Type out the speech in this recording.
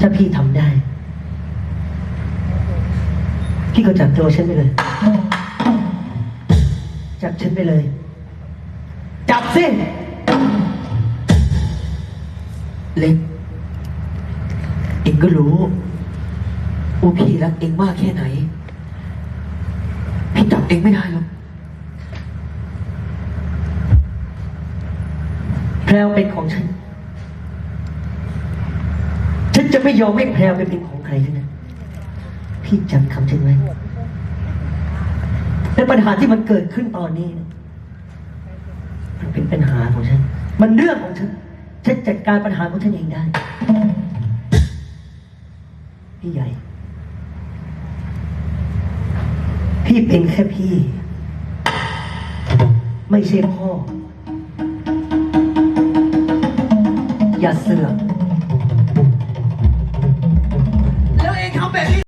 ถ้าพี่ทำได้ พี่ก็จับตัวฉันไปเลย จับฉันไปเลย จับสิเล็ก เองก็รู้ว่าพี่รักเองมากแค่ไหน พี่จับเองไม่ได้หรอก แพรวเป็นของฉันฉัน จะไม่ยอมให้แพรวไปเป็นของใครทั้งนั้นพี่จำคำฉันไว้และปัญหาที่มันเกิดขึ้นตอนนี้นี่ยมันเป็นปัญหาของฉัน มันเรื่องของฉัน ฉันจัดการปัญหาของฉันเองได้ พี่ใหญ่ พี่เป็นแค่พี่ ไม่ใช่พ่อ อย่าเสือก